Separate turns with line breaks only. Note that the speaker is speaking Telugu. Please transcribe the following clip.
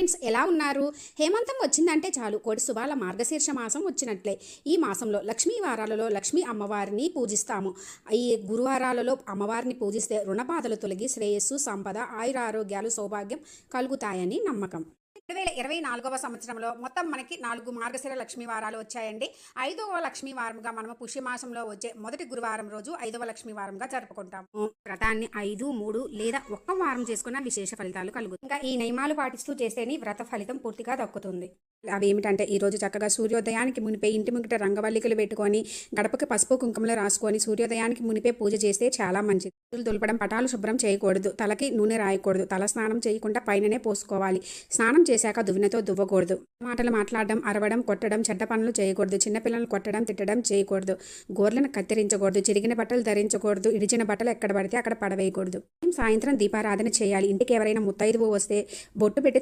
ఫ్రెండ్స్ ఎలా ఉన్నారు? హేమంతం వచ్చిందంటే చాలు. కోటి శుభాల మార్గశీర్ష మాసం వచ్చినట్లే. ఈ మాసంలో లక్ష్మీ వారాలలో లక్ష్మీ అమ్మవారిని పూజిస్తాము. ఈ గురువారాలలో అమ్మవారిని పూజిస్తే రుణబాధలు తొలగి శ్రేయస్సు సంపద ఆయుర ఆరోగ్యాలు సౌభాగ్యం కలుగుతాయని నమ్మకం. రెండు వేల ఇరవై నాలుగవ సంవత్సరంలో మొత్తం మనకి నాలుగు మార్గశిర లక్ష్మీ వారాలు వచ్చాయండి. ఐదవ లక్ష్మీ వారంగా మనము పుష్యమాసంలో వచ్చే మొదటి గురువారం రోజు ఐదవ లక్ష్మీ వారంగా జరుపుకుంటాము. వ్రతాన్ని ఐదు మూడు లేదా ఒక్క వారం చేసుకున్న విశేష ఫలితాలు కలుగుతాయి. ఇంకా ఈ నియమాలు పాటిస్తూ చేస్తేనే వ్రత ఫలితం పూర్తిగా దక్కుతుంది. అవి ఏమిటంటే ఈ రోజు చక్కగా సూర్యోదయానికి మునిపే ఇంటి ముంగిట రంగవల్లికలు పెట్టుకొని గడపకి పసుపు కుంకుమలు రాసుకొని సూర్యోదయానికి మునిపే పూజ చేస్తే చాలా మంచిది. పూజలు దులపడం పటాలు శుభ్రం చేయకూడదు. తలకి నూనె రాయకూడదు. తల స్నానం చేయకుండా పైననే పోసుకోవాలి. స్నానం చేశాక దువ్వెనతో దువ్వకూడదు. మాటలు మాట్లాడడం అరవడం కొట్టడం చెడ్డ పనులు చేయకూడదు. చిన్నపిల్లలను కొట్టడం తిట్టడం చేయకూడదు. గోర్లను కత్తిరించకూడదు. చిరిగిన బట్టలు ధరించకూడదు. ఇడిచిన బట్టలు ఎక్కడ పడితే అక్కడ పడవేయకూడదు. సాయంత్రం దీపారాధన చేయాలి. ఇంటికి ఎవరైనా ముత్తైదువు వస్తే బొట్టు పెట్టి